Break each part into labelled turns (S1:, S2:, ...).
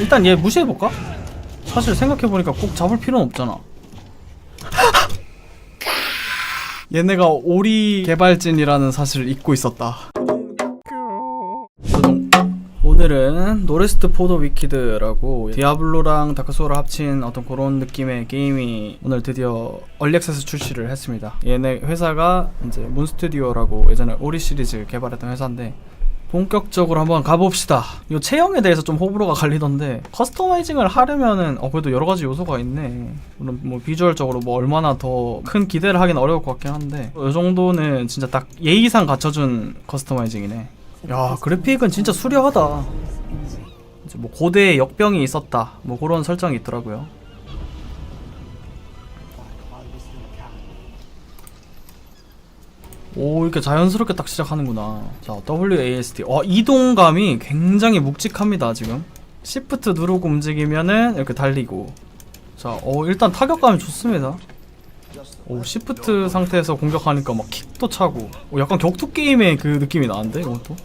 S1: 일단 얘 무시해볼까? 사실 생각해보니까 꼭 잡을 필요는 없잖아 얘네가 오리 개발진이라는 사실을 잊고 있었다. 오늘은 노레스트 포도 위키드라고 디아블로랑 다크소울을 합친 어떤 그런 느낌의 게임이 오늘 드디어 얼리액세스 출시를 했습니다. 얘네 회사가 이제 문스튜디오라고 예전에 오리 시리즈 개발했던 회사인데 본격적으로 한번 가봅시다. 이 체형에 대해서 좀 호불호가 갈리던데 커스터마이징을 하려면은 어 그래도 여러 가지 요소가 있네. 물론 뭐 비주얼적으로 뭐 얼마나 더 큰 기대를 하긴 어려울 것 같긴 한데 이 정도는 진짜 딱 예의상 갖춰준 커스터마이징이네. 야 그래픽은 진짜 수려하다. 뭐 고대에 역병이 있었다. 뭐 그런 설정이 있더라고요. 오 이렇게 자연스럽게 딱 시작하는구나. 자 WASD 와 이동감이 굉장히 묵직합니다 지금. 시프트 누르고 움직이면은 이렇게 달리고. 자 어, 일단 타격감이 좋습니다. 오 시프트 상태에서 공격하니까 막 킥도 차고. 오, 약간 격투 게임의 그 느낌이 나는데 이것도?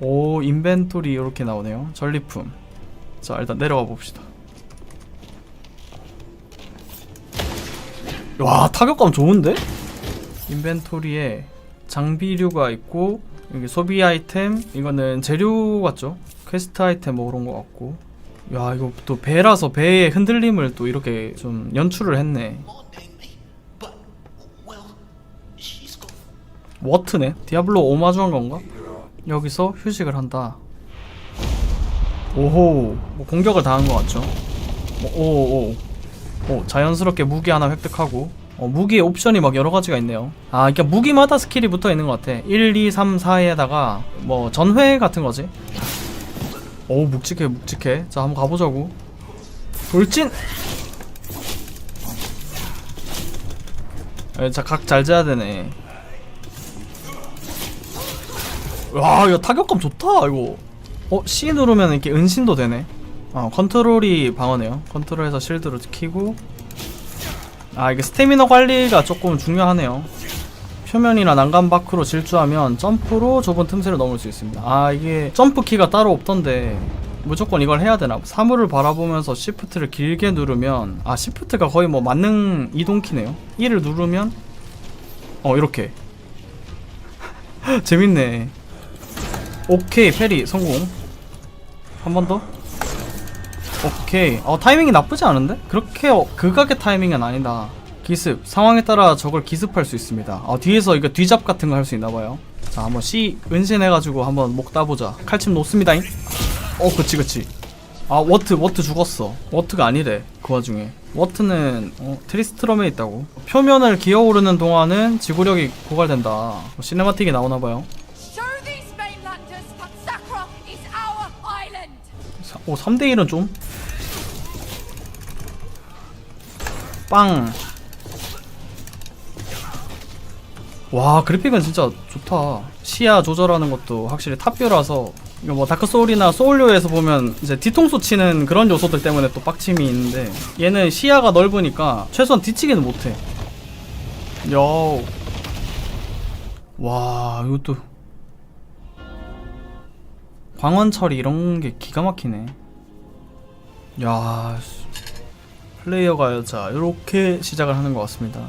S1: 오 인벤토리 이렇게 나오네요. 전리품. 자 일단 내려가 봅시다 와 타격감 좋은데? 인벤토리에 장비류가 있고 여기 소비 아이템 이거는 재료 같죠? 퀘스트 아이템 뭐 그런 거 같고 야 이거 또 배라서 배의 흔들림을 또 이렇게 좀 연출을 했네 워트네 디아블로 오마주한 건가? 여기서 휴식을 한다 오호 뭐 공격을 당한 것 같죠 오오오 오, 자연스럽게 무기 하나 획득하고 어, 무기의 옵션이 막 여러 가지가 있네요. 아 그러니까 무기마다 스킬이 붙어 있는 것 같아. 1, 2, 3, 4에다가 뭐 전회 같은 거지. 오 묵직해 묵직해. 자 한번 가보자고. 돌진! 자각 잘 재야 되네. 와 이거 타격감 좋다 이거. 어 C 누르면 이렇게 은신도 되네 어 컨트롤이 방어네요. 컨트롤해서 실드를 키고. 아 이게 스태미너 관리가 조금 중요하네요. 표면이나 난간 밖으로 질주하면 점프로 좁은 틈새를 넘을 수 있습니다. 아 이게 점프 키가 따로 없던데 무조건 이걸 해야 되나? 사물을 바라보면서 시프트를 길게 누르면 아 시프트가 거의 뭐 만능 이동 키네요. 1을 누르면 어 이렇게. 재밌네. 오케이 페리 성공. 한 번 더 오케이. 어 타이밍이 나쁘지 않은데? 그렇게 어, 극악의 타이밍은 아니다. 기습. 상황에 따라 저걸 기습할 수 있습니다. 아 뒤에서 이거 뒤잡 같은 거 할 수 있나봐요. 자 한번 C 은신해가지고 한번 목 따보자. 칼침 놓습니다잉. 어 그치 그치. 아 워트 워트 죽었어. 워트가 아니래 그 와중에. 워트는 어, 트리스트럼에 있다고. 표면을 기어오르는 동안은 지구력이 고갈된다. 뭐 시네마틱이 나오나봐요. 오 3대1은 좀 빵. 와 그래픽은 진짜 좋다 시야 조절하는 것도 확실히 탑뷰라서 이거 뭐 다크 소울이나 소울료에서 보면 이제 뒤통수 치는 그런 요소들 때문에 또 빡침이 있는데 얘는 시야가 넓으니까 최소한 뒤치기는 못해 여. 와 이것도 광원 처리 이런 게 기가 막히네. 야, 씨. 플레이어가 자 이렇게 시작을 하는 것 같습니다.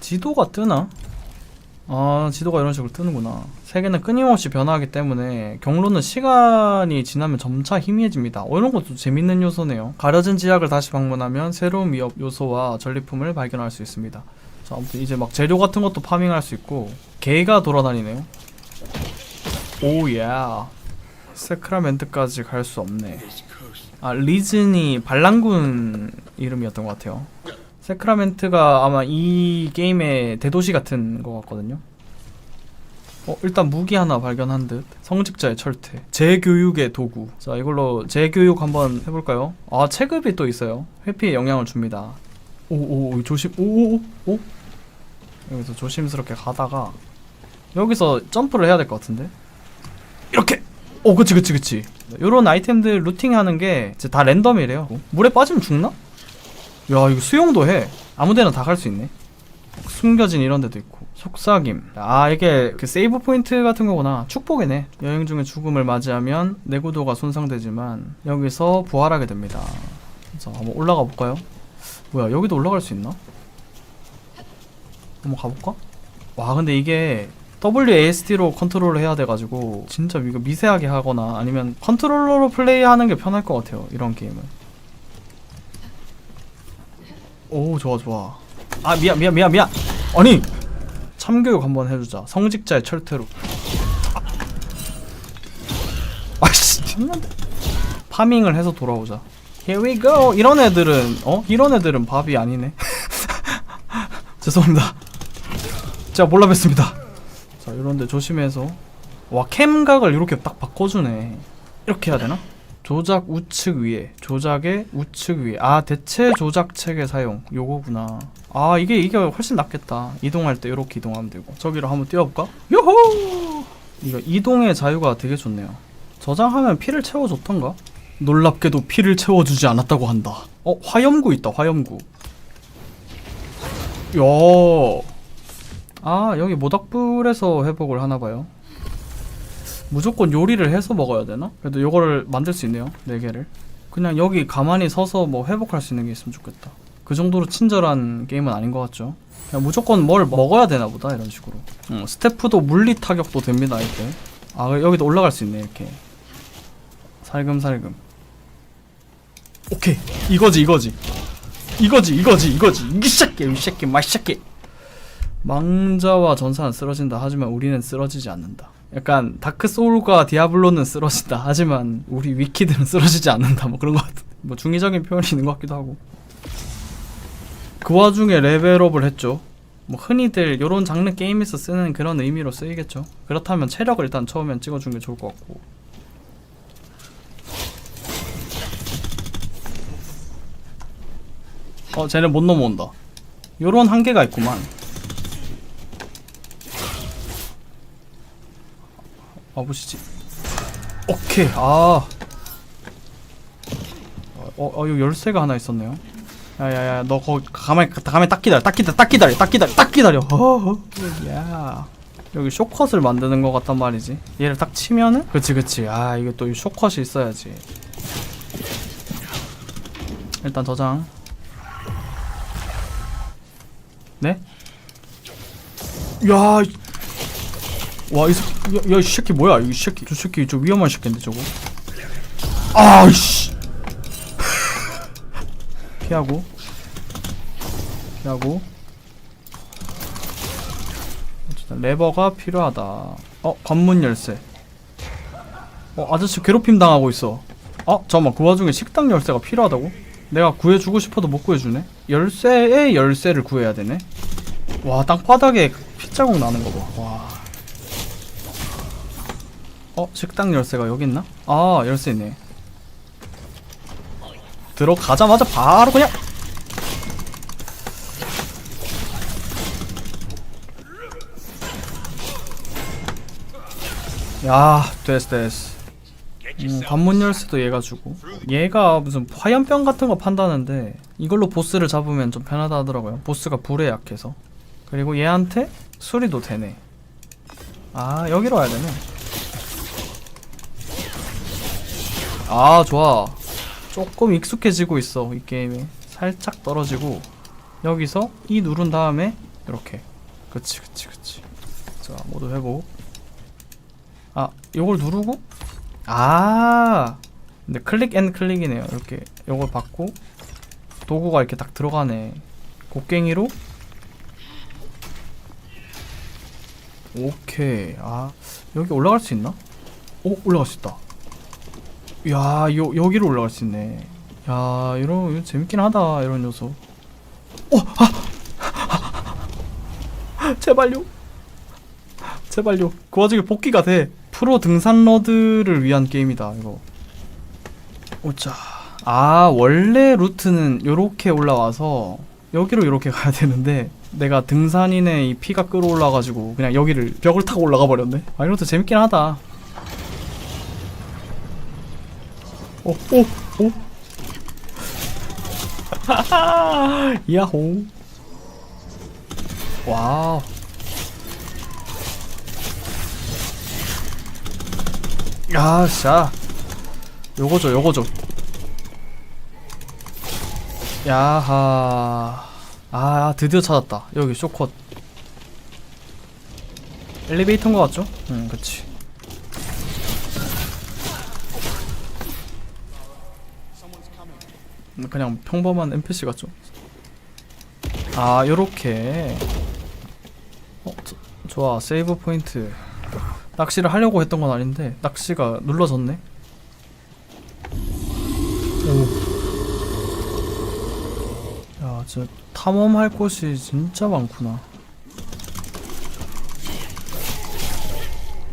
S1: 지도가 뜨나? 아, 지도가 이런 식으로 뜨는구나. 세계는 끊임없이 변화하기 때문에 경로는 시간이 지나면 점차 희미해집니다. 어, 이런 것도 재밌는 요소네요. 가려진 지역을 다시 방문하면 새로운 위협 요소와 전리품을 발견할 수 있습니다. 자, 아무튼 이제 막 재료 같은 것도 파밍할 수 있고 개가 돌아다니네요. 오예. 세크라멘트까지 갈 수 없네. 아 리즌이 반란군 이름이었던 것 같아요. 세크라멘트가 아마 이 게임의 대도시 같은 것 같거든요. 어 일단 무기 하나 발견한 듯. 성직자의 철퇴. 재교육의 도구. 자 이걸로 재교육 한번 해볼까요? 아 체급이 또 있어요. 회피에 영향을 줍니다. 오 오 조심 오 오오 오. 여기서 조심스럽게 가다가 여기서 점프를 해야 될 것 같은데. 이렇게 오 그치 그치 그치 요런 아이템들 루팅하는 게 다 랜덤이래요 물에 빠지면 죽나? 야 이거 수영도 해 아무데나 다 갈 수 있네 숨겨진 이런 데도 있고 속삭임. 아 이게 그 세이브 포인트 같은 거구나. 축복이네. 여행 중에 죽음을 맞이하면 내구도가 손상되지만 여기서 부활하게 됩니다. 그래서 한번 올라가 볼까요? 뭐야 여기도 올라갈 수 있나? 한번 가볼까? 와 근데 이게 WASD로 컨트롤을 해야 돼가지고 진짜 이거 미세하게 하거나 아니면 컨트롤러로 플레이하는 게 편할 것 같아요 이런 게임은. 오 좋아 좋아. 아 미안 미안 미안 미안. 아니 참교육 한번 해주자. 성직자의 철퇴로. 아. 아씨 신난데. 파밍을 해서 돌아오자. Here we go. 이런 애들은 어? 이런 애들은 밥이 아니네. 죄송합니다. 제가 몰라 뵀습니다. 자 이런데 조심해서. 와 캠각을 이렇게 딱 바꿔주네. 이렇게 해야 되나? 조작 우측 위에 조작의 우측 위에. 아 대체 조작 체계 사용. 요거구나. 아 이게 이게 훨씬 낫겠다. 이동할 때 이렇게 이동하면 되고. 저기로 한번 뛰어볼까? 요호! 이거 이동의 자유가 되게 좋네요. 저장하면 피를 채워줬던가? 놀랍게도 피를 채워주지 않았다고 한다. 어 화염구 있다 화염구. 야 아 여기 모닥불에서 회복을 하나봐요. 무조건 요리를 해서 먹어야 되나? 그래도 요거를 만들 수 있네요 네 개를. 그냥 여기 가만히 서서 뭐 회복할 수 있는 게 있으면 좋겠다. 그 정도로 친절한 게임은 아닌 것 같죠? 그냥 무조건 뭘 먹어야 되나 보다 이런 식으로. 음, 스태프도 물리 타격도 됩니다 이렇게. 아 여기도 올라갈 수 있네 이렇게. 살금살금. 오케이. 이거지 이거지. 이거지 이거지 이거지. 이 새끼 이 새끼 마 새끼 망자와 전사는 쓰러진다. 하지만 우리는 쓰러지지 않는다. 약간 다크 소울과 디아블로는 쓰러진다. 하지만 우리 위키들은 쓰러지지 않는다. 뭐 그런 것 같은 뭐 중의적인 표현이 있는 것 같기도 하고. 그 와중에 레벨업을 했죠. 뭐 흔히들 요런 장르 게임에서 쓰는 그런 의미로 쓰이겠죠. 그렇다면 체력을 일단 처음엔 찍어주는 게 좋을 것 같고. 어 쟤네 못 넘어온다. 요런 한계가 있구만 와보시지. 오케이 아. 어, 어, 여기 열쇠가 하나 있었네요. 야야야 너 거기 가만히 가만히 딱 기다려 딱 기다려 딱 기다려 딱 기다려 딱 기다려. 어허 야. 여기 쇼컷을 만드는 것 같단 말이지. 얘를 딱 치면은? 그치 그치. 아 이게 또 이 쇼컷이 있어야지. 일단 저장. 네? 야, 이- 와, 이 새끼, 야, 야, 이 새끼 뭐야? 이 새끼, 저 새끼 저 위험한 새끼인데 저거. 아이씨. 피하고, 피하고. 어쨌든 레버가 필요하다. 어, 관문 열쇠. 어, 아저씨 괴롭힘 당하고 있어. 어, 잠깐만, 그 와중에 식당 열쇠가 필요하다고? 내가 구해주고 싶어도 못 구해주네? 열쇠의 열쇠를 구해야 되네? 와 땅바닥에 핏자국 나는 거 봐. 와. 어 식당 열쇠가 여기 있나? 아 열쇠 있네. 들어가자마자 바로 그냥. 야 됐어 됐어. 음, 관문 열쇠도 얘가 주고 얘가 무슨 화염병 같은 거 판다는데 이걸로 보스를 잡으면 좀 편하다 하더라고요 보스가 불에 약해서 그리고 얘한테 수리도 되네 아 여기로 와야 되네 아 좋아. 조금 익숙해지고 있어 이 게임에 살짝 떨어지고. 여기서 이 누른 다음에 이렇게. 그치 그치 그치. 자 모두 회복. 아 요걸 누르고? 아! 근데 클릭 앤 클릭이네요 이렇게. 요걸 받고 도구가 이렇게 딱 들어가네. 곡괭이로? 오케이. 아 여기 올라갈 수 있나? 오 올라갈 수 있다 야 요, 여기로 올라갈 수 있네. 야 이런 이거 재밌긴 하다 이런 요소 오! 아! 제발요. 제발요. 그 와중에 복귀가 돼. 프로 등산러들을 위한 게임이다 이거. 오자 아 원래 루트는 요렇게 올라와서 여기로 이렇게 가야 되는데 내가 등산인의 이 피가 끌어올라가지고 그냥 여기를 벽을 타고 올라가 버렸네. 아 이것도 재밌긴 하다 오, 오, 오. 야호. 와우. 아, 야, 자. 요거죠, 요거죠. 야하. 아, 아, 드디어 찾았다. 여기 쇼컷. 엘리베이터인 것 같죠? 응, 그치. 그냥 평범한 NPC 같죠? 아 요렇게 어 저, 좋아 세이브 포인트 낚시를 하려고 했던 건 아닌데 낚시가 눌러졌네 오. 야, 저 탐험할 곳이 진짜 많구나.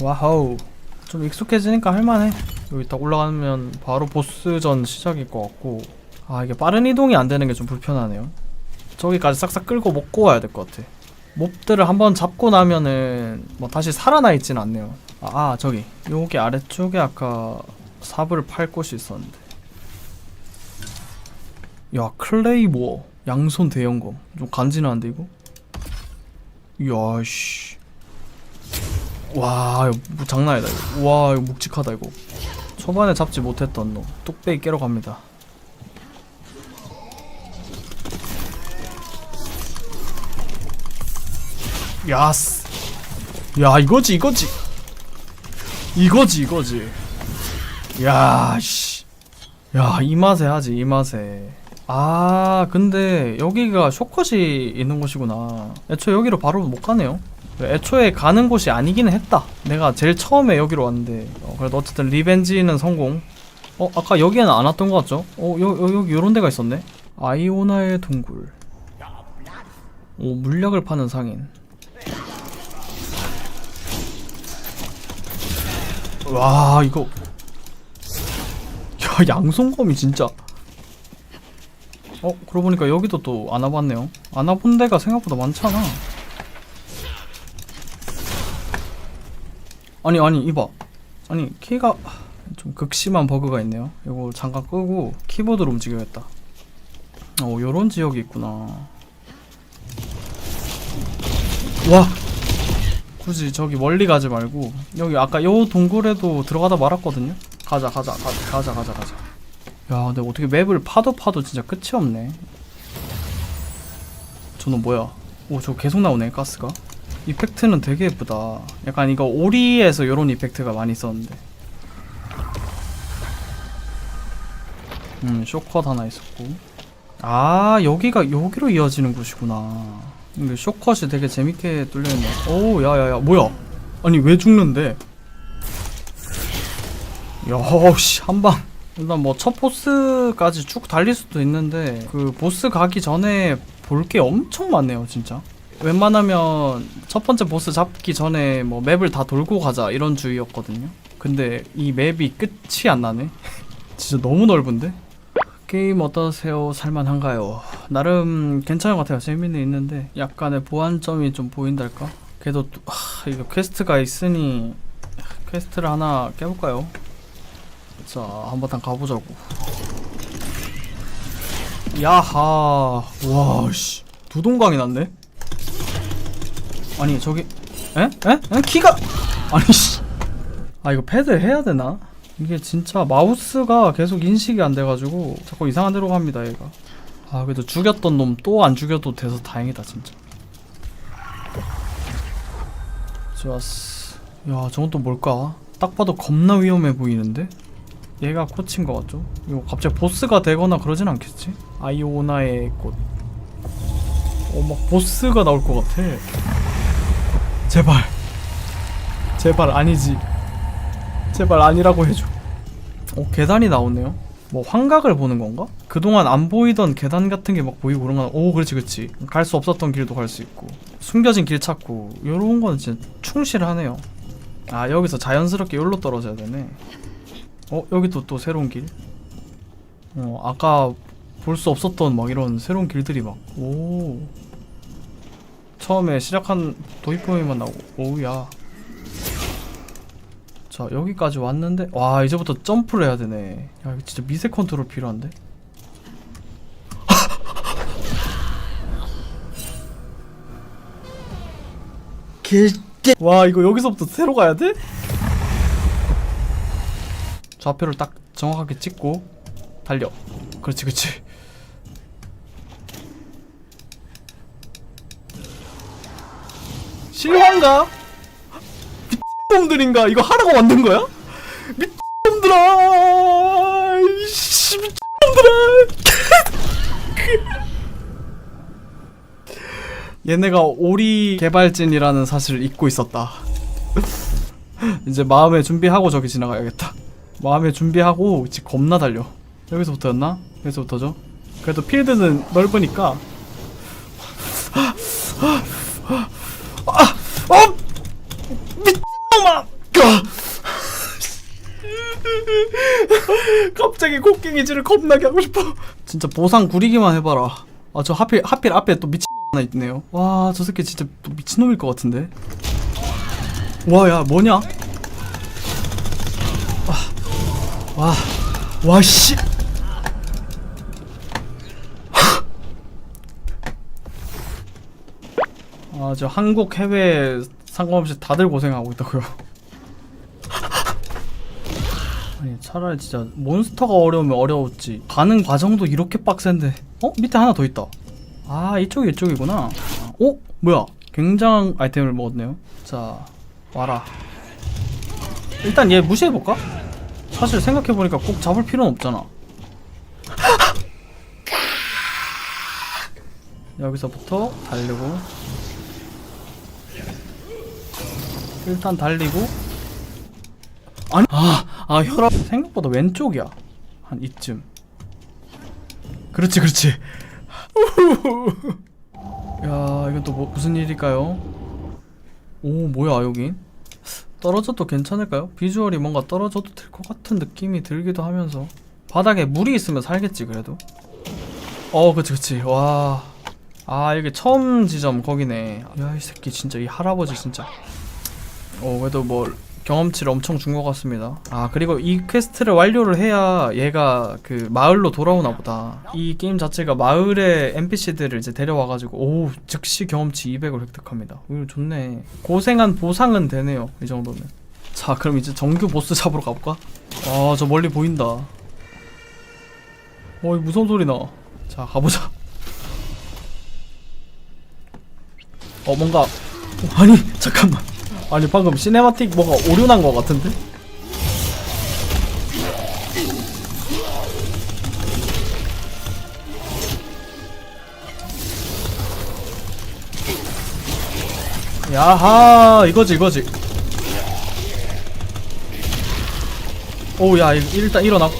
S1: 와우. 좀 익숙해지니까 할만해. 여기 딱 올라가면 바로 보스전 시작일 것 같고. 아, 이게 빠른 이동이 안 되는 게 좀 불편하네요. 저기까지 싹싹 끌고 먹고 와야 될 것 같아. 몹들을 한번 잡고 나면은 뭐 다시 살아나 있진 않네요. 아, 아 저기. 여기 아래쪽에 아까 삽을 팔 곳이 있었는데. 야 클레이모어 양손 대형검 좀 간지나는데 이거? 야씨 와 이거 뭐 장난 아니다 이거 와 이거 묵직하다 이거 초반에 잡지 못했던 놈 뚝배기 깨러 갑니다 야스. 야 이거지 이거지. 이거지 이거지. 야씨. 야 이 맛에 하지 이 맛에. 아 근데 여기가 쇼컷이 있는 곳이구나. 애초에 여기로 바로 못 가네요. 애초에 가는 곳이 아니기는 했다. 내가 제일 처음에 여기로 왔는데. 어, 그래도 어쨌든 리벤지는 성공. 어 아까 여기에는 안 왔던 것 같죠? 어 여, 여, 여기 요런 데가 있었네. 아이오나의 동굴. 오 물약을 파는 상인 와 이거. 야 양손검이 진짜. 어 그러고 보니까 여기도 또 안 와봤네요. 안 와본 데가 생각보다 많잖아. 아니 아니 이봐. 아니 키가 좀 극심한 버그가 있네요. 이거 잠깐 끄고 키보드로 움직여야겠다. 어 요런 지역이 있구나. 와 굳이 저기 멀리 가지 말고 여기 아까 요 동굴에도 들어가다 말았거든요. 가자 가자 가자 가자 가자 가자. 야 근데 어떻게 맵을 파도 파도 진짜 끝이 없네. 저는 뭐야? 오 저 계속 나오네 가스가. 이펙트는 되게 예쁘다. 약간 이거 오리에서 요런 이펙트가 많이 있었는데. 음 쇼컷 하나 있었고. 아 여기가 여기로 이어지는 곳이구나 근데 쇼컷이 되게 재밌게 뚫려있네. 오 야야야 뭐야? 아니 왜 죽는데? 야씨 한방. 일단 뭐 첫 보스까지 쭉 달릴 수도 있는데 그 보스 가기 전에 볼 게 엄청 많네요 진짜. 웬만하면 첫 번째 보스 잡기 전에 뭐 맵을 다 돌고 가자 이런 주의였거든요. 근데 이 맵이 끝이 안 나네. 진짜 너무 넓은데? 게임 어떠세요? 살만한가요? 나름 괜찮은 것 같아요 재미는 있는데 약간의 보완점이 좀 보인달까? 그래도 또- 하, 이거 퀘스트가 있으니 퀘스트를 하나 깨볼까요? 자, 한바탕 가보자고. 야하, 와, 씨, 두동강이 났네. 아니 저기, 에? 에? 에? 키가, 아니 씨, 아 이거 패드 해야 되나? 이게 진짜 마우스가 계속 인식이 안 돼가지고 자꾸 이상한 데로 갑니다 얘가. 아 그래도 죽였던 놈 또 안 죽여도 돼서 다행이다 진짜. 좋았어. 야, 저건 또 뭘까? 딱 봐도 겁나 위험해 보이는데? 얘가 코치인 것 같죠? 이거 갑자기 보스가 되거나 그러진 않겠지? 아이오나의 꽃. 어, 막 보스가 나올 것 같아. 제발. 제발 아니지. 제발 아니라고 해줘. 어, 계단이 나오네요. 뭐 환각을 보는 건가? 그동안 안 보이던 계단 같은 게 막 보이고 건, 오, 그렇지, 그렇지. 갈 수 없었던 길도 갈 수 있고. 숨겨진 길 찾고. 요런 거는 진짜 충실하네요. 아, 여기서 자연스럽게 여기로 떨어져야 되네. 어 여기도 또 새로운 길. 어 아까 볼 수 없었던 막 이런 새로운 길들이 막 오. 처음에 시작한 도입부에만 나오고 오우야. 자 여기까지 왔는데 와 이제부터 점프를 해야 되네. 야 이거 진짜 미세 컨트롤 필요한데. 와 이거 여기서부터 새로 가야 돼? 좌표를 딱 정확하게 찍고 달려 그렇지 그렇지 실화인가? 미친놈들인가? 이거 하라고 만든 거야? 미친놈들아 이씨 미친놈들아 얘네가 오리 개발진이라는 사실을 잊고 있었다 이제 마음의 준비하고 저기 지나가야겠다 마음의 준비하고 이제 겁나 달려 여기서부터였나? 여기서부터죠? 그래도 필드는 넓으니까 아! 어! 까! 갑자기 곡괭이질을 겁나게 하고 싶어. 진짜 보상 구리기만 해봐라. 아 저 하필 하필 앞에 또 미친놈 하나 있네요. 와 저 새끼 진짜 또 미친놈일 것 같은데. 와 야 뭐냐? 와, 와, 씨. 아, 저 한국 해외 상관없이 다들 고생하고 있다고요. 아니, 차라리 진짜 몬스터가 어려우면 어려웠지. 가는 과정도 이렇게 빡센데. 어? 밑에 하나 더 있다. 아, 이쪽이 이쪽이구나. 아, 어? 뭐야? 굉장한 아이템을 먹었네요. 자, 와라. 일단 얘 무시해볼까? 사실 생각해보니까 꼭 잡을 필요는 없잖아 여기서부터 달리고 일단 달리고. 아니 아, 아 혈압 생각보다 왼쪽이야. 한 이쯤. 그렇지 그렇지. 야 이건 또 뭐, 무슨 일일까요? 오 뭐야 여긴? 떨어져도 괜찮을까요? 비주얼이 뭔가 떨어져도 될 것 같은 느낌이 들기도 하면서. 바닥에 물이 있으면 살겠지 그래도. 어 그치 그치. 와아 이게 처음 지점 거기네. 야 이 새끼 진짜 이 할아버지 진짜 어 그래도 뭐 경험치를 엄청 준 것 같습니다. 아 그리고 이 퀘스트를 완료를 해야 얘가 그 마을로 돌아오나 보다. 이 게임 자체가 마을의 NPC들을 이제 데려와가지고 오 즉시 경험치 200을 획득합니다. 이거 좋네. 고생한 보상은 되네요 이 정도면. 자 그럼 이제 정규 보스 잡으러 가볼까? 아 저 멀리 보인다. 어이 무서운 소리 나자 가보자. 어 뭔가 어, 아니 잠깐만 아니 방금 시네마틱 뭐가 오류난 것 같은데? 야하 이거지 이거지 오야 일단 일어나 어?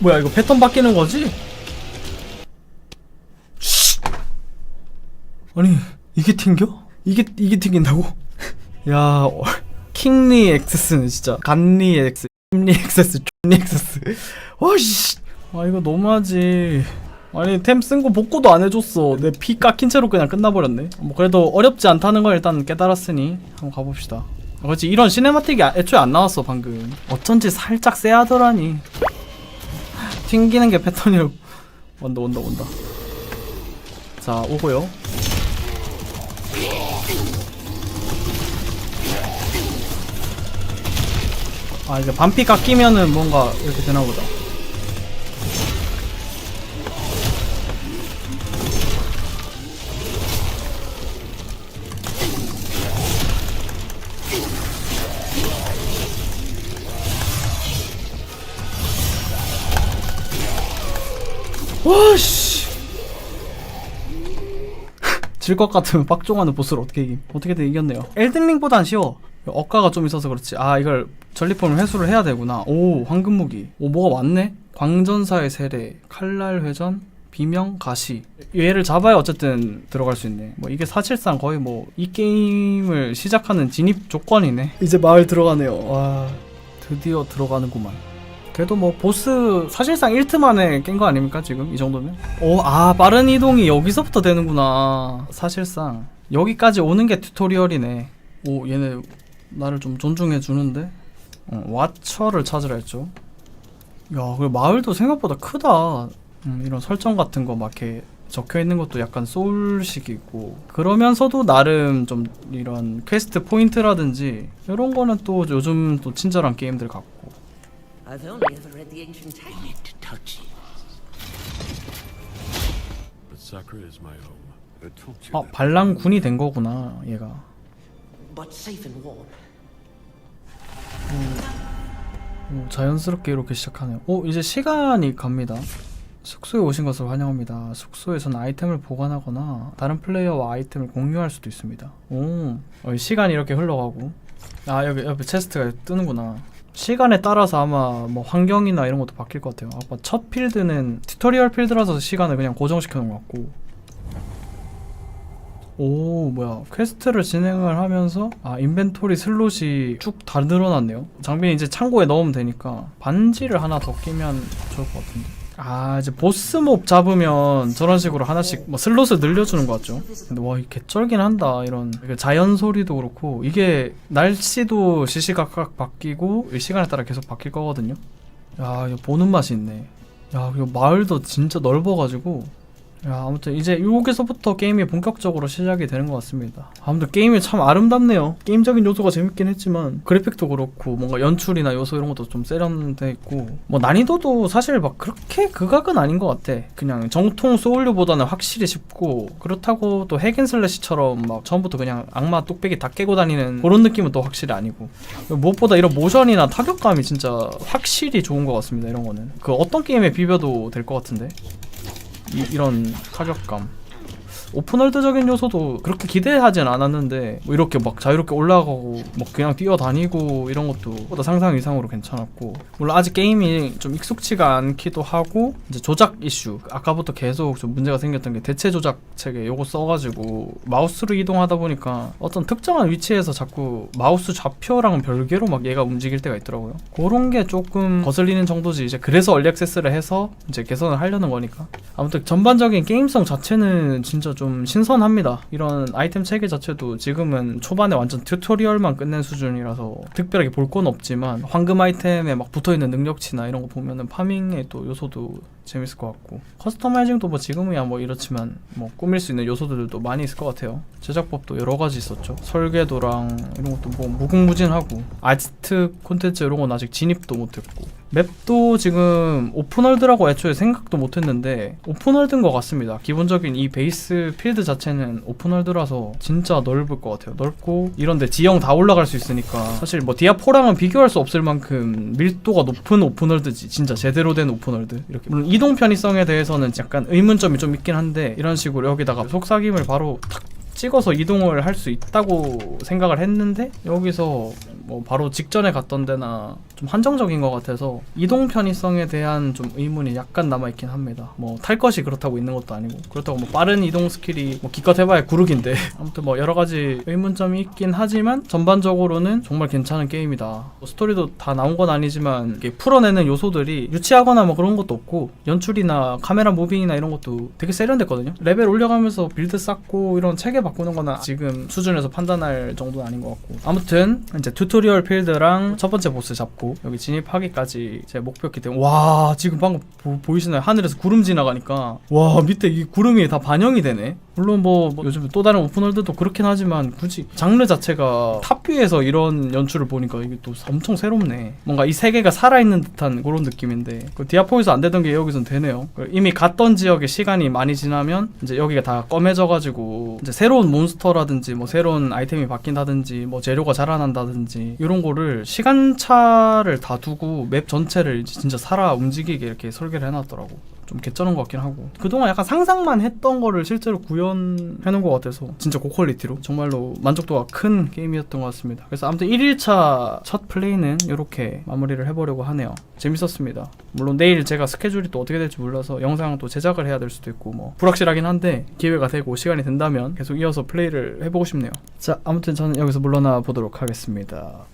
S1: 뭐야 이거 패턴 바뀌는 거지? 쉿. 아니 이게 튕겨? 이게 이게 튕긴다고? 야 어, 킹리 엑세스는 진짜. 간리 엑스 킴리 엑세스 존리 엑세스. 와씨. 아 이거 너무하지. 아니 템 쓴 거 복구도 안 해줬어. 내 피 깎인 채로 그냥 끝나버렸네. 뭐 그래도 어렵지 않다는 걸 일단 깨달았으니 한번 가봅시다. 아, 그렇지 이런 시네마틱이 아- 애초에 안 나왔어 방금. 어쩐지 살짝 쎄하더라니. 튕기는 게 패턴이라고. 온다 온다 온다. 자 오고요 아 이제 반피 깎이면은 뭔가 이렇게 되나보다. 와씨. 질 것 같으면 빡종하는 보스를 어떻게 이김 어떻게든 이겼네요. 엘든링보단 쉬워 억가가 좀 있어서 그렇지. 아 이걸 전리품을 회수를 해야 되구나. 오 황금무기. 오 뭐가 많네? 광전사의 세례 칼날 회전 비명 가시. 얘를 잡아야 어쨌든 들어갈 수 있네. 뭐 이게 사실상 거의 뭐 이 게임을 시작하는 진입 조건이네. 이제 마을 들어가네요. 와 드디어 들어가는구만. 그래도 뭐 보스 사실상 1트 만에 깬 거 아닙니까 지금? 이 정도면? 오 아 빠른 이동이 여기서부터 되는구나. 사실상 여기까지 오는 게 튜토리얼이네. 오 얘네 나를 좀 존중해 주는데 어, 왓처를 찾으라 했죠 야 그리고 마을도 생각보다 크다 음, 이런 설정 같은 거 막 이렇게 적혀 있는 것도 약간 소울식이고 그러면서도 나름 좀 이런 퀘스트 포인트라든지 이런 거는 또 요즘 또 친절한 게임들 같고
S2: I've only ever read the ancient
S3: I
S2: text.
S3: need to touch it.
S4: But Sakura is my home. I told you
S1: 아. 반란군이 된 거구나 얘가
S2: But safe and warm.
S1: 오, 자연스럽게 이렇게 시작하네요. 오, 이제 시간이 갑니다. 숙소에 오신 것을 환영합니다. 숙소에서는 아이템을 보관하거나 다른 플레이어와 아이템을 공유할 수도 있습니다. 오, 어, 시간이 이렇게 흘러가고. 아, 여기 옆에 체스트가 뜨는구나. 시간에 따라서 아마 뭐 환경이나 이런 것도 바뀔 것 같아요. 아까 첫 필드는 튜토리얼 필드라서 시간을 그냥 고정시켜 놓은 것 같고. 오 뭐야. 퀘스트를 진행을 하면서 아 인벤토리 슬롯이 쭉 다 늘어났네요. 장비는 이제 창고에 넣으면 되니까 반지를 하나 더 끼면 좋을 것 같은데. 아 이제 보스몹 잡으면 저런 식으로 하나씩 뭐 슬롯을 늘려주는 것 같죠. 근데 와이 개쩔긴 한다 이런. 그 자연 소리도 그렇고 이게 날씨도 시시각각 바뀌고 이 시간에 따라 계속 바뀔 거거든요. 야 이거 보는 맛이 있네. 야 그리고 마을도 진짜 넓어가지고 야, 아무튼 이제 여기서부터 게임이 본격적으로 시작이 되는 것 같습니다. 아무튼 게임이 참 아름답네요. 게임적인 요소가 재밌긴 했지만 그래픽도 그렇고 뭔가 연출이나 요소 이런 것도 좀 세련돼 있고 뭐 난이도도 사실 막 그렇게 극악은 아닌 것 같아. 그냥 정통 소울류보다는 확실히 쉽고 그렇다고 또 핵앤슬래시처럼 막 처음부터 그냥 악마 뚝배기 다 깨고 다니는 그런 느낌은 또 확실히 아니고 무엇보다 이런 모션이나 타격감이 진짜 확실히 좋은 것 같습니다. 이런 거는 그 어떤 게임에 비벼도 될 것 같은데. 이, 이런 타격감 오픈월드적인 요소도 그렇게 기대하진 않았는데 뭐 이렇게 막 자유롭게 올라가고 뭐 그냥 뛰어다니고 이런 것도 보다 상상 이상으로 괜찮았고 물론 아직 게임이 좀 익숙치가 않기도 하고 이제 조작 이슈 아까부터 계속 좀 문제가 생겼던 게 대체 조작 체계 요거 써가지고 마우스로 이동하다 보니까 어떤 특정한 위치에서 자꾸 마우스 좌표랑은 별개로 막 얘가 움직일 때가 있더라고요. 그런 게 조금 거슬리는 정도지 이제 그래서 얼리 액세스를 해서 이제 개선을 하려는 거니까. 아무튼 전반적인 게임성 자체는 진짜 좀 신선합니다. 이런 아이템 체계 자체도 지금은 초반에 완전 튜토리얼만 끝낸 수준이라서 특별하게 볼 건 없지만 황금 아이템에 막 붙어 있는 능력치나 이런 거 보면은 파밍의 또 요소도 재밌을 것 같고 커스터마이징도 뭐 지금이야 뭐 이렇지만 뭐 꾸밀 수 있는 요소들도 많이 있을 것 같아요. 제작법도 여러 가지 있었죠. 설계도랑 이런 것도 뭐 무궁무진하고 아지트 콘텐츠 이런 건 아직 진입도 못했고 맵도 지금 오픈월드라고 애초에 생각도 못했는데 오픈월드인 것 같습니다. 기본적인 이 베이스 필드 자체는 오픈월드라서 진짜 넓을 것 같아요. 넓고 이런데 지형 다 올라갈 수 있으니까 사실 뭐 디아4랑은 비교할 수 없을 만큼 밀도가 높은 오픈월드지 진짜 제대로 된 오픈월드 이렇게 물론 이동 편의성에 대해서는 약간 의문점이 좀 있긴 한데 이런 식으로 여기다가 속삭임을 바로 탁 찍어서 이동을 할 수 있다고 생각을 했는데 여기서 뭐 바로 직전에 갔던 데나 좀 한정적인 것 같아서 이동 편의성에 대한 좀 의문이 약간 남아 있긴 합니다. 뭐 탈 것이 그렇다고 있는 것도 아니고 그렇다고 뭐 빠른 이동 스킬이 뭐 기껏 해봐야 구르기인데 아무튼 뭐 여러 가지 의문점이 있긴 하지만 전반적으로는 정말 괜찮은 게임이다. 뭐 스토리도 다 나온 건 아니지만 이게 풀어내는 요소들이 유치하거나 뭐 그런 것도 없고 연출이나 카메라 무빙이나 이런 것도 되게 세련됐거든요. 레벨 올려가면서 빌드 쌓고 이런 체계 바꾸는 거는 지금 수준에서 판단할 정도는 아닌 것 같고 아무튼 이제 튜토 리얼 필드랑 첫 번째 보스 잡고 여기 진입하기까지 제 목표였기 때문에 와 지금 방금 보, 이시나요? 하늘에서 구름 지나가니까. 와 밑에 이 구름이 다 반영이 되네 물론 뭐, 뭐 요즘 또 다른 오픈월드도 그렇긴 하지만 굳이 장르 자체가 탑뷰에서 이런 연출을 보니까 이게 또 엄청 새롭네. 뭔가 이 세계가 살아있는 듯한 그런 느낌인데 그 디아포에서 안 되던 게 여기선 되네요. 그 이미 갔던 지역에 시간이 많이 지나면 이제 여기가 다 검해져가지고 이제 새로운 몬스터라든지 뭐 새로운 아이템이 바뀐다든지 뭐 재료가 자라난다든지 이런 거를 시간차를 다 두고 맵 전체를 이제 진짜 살아 움직이게 이렇게 설계를 해놨더라고 좀 개쩌는 것 같긴 하고. 그동안 약간 상상만 했던 거를 실제로 구현해놓은 것 같아서 진짜 고퀄리티로 정말로 만족도가 큰 게임이었던 것 같습니다. 그래서 아무튼 1일차 첫 플레이는 이렇게 마무리를 해보려고 하네요. 재밌었습니다. 물론 내일 제가 스케줄이 또 어떻게 될지 몰라서 영상 또 제작을 해야 될 수도 있고 뭐 불확실하긴 한데 기회가 되고 시간이 된다면 계속 이어서 플레이를 해보고 싶네요. 자 아무튼 저는 여기서 물러나 보도록 하겠습니다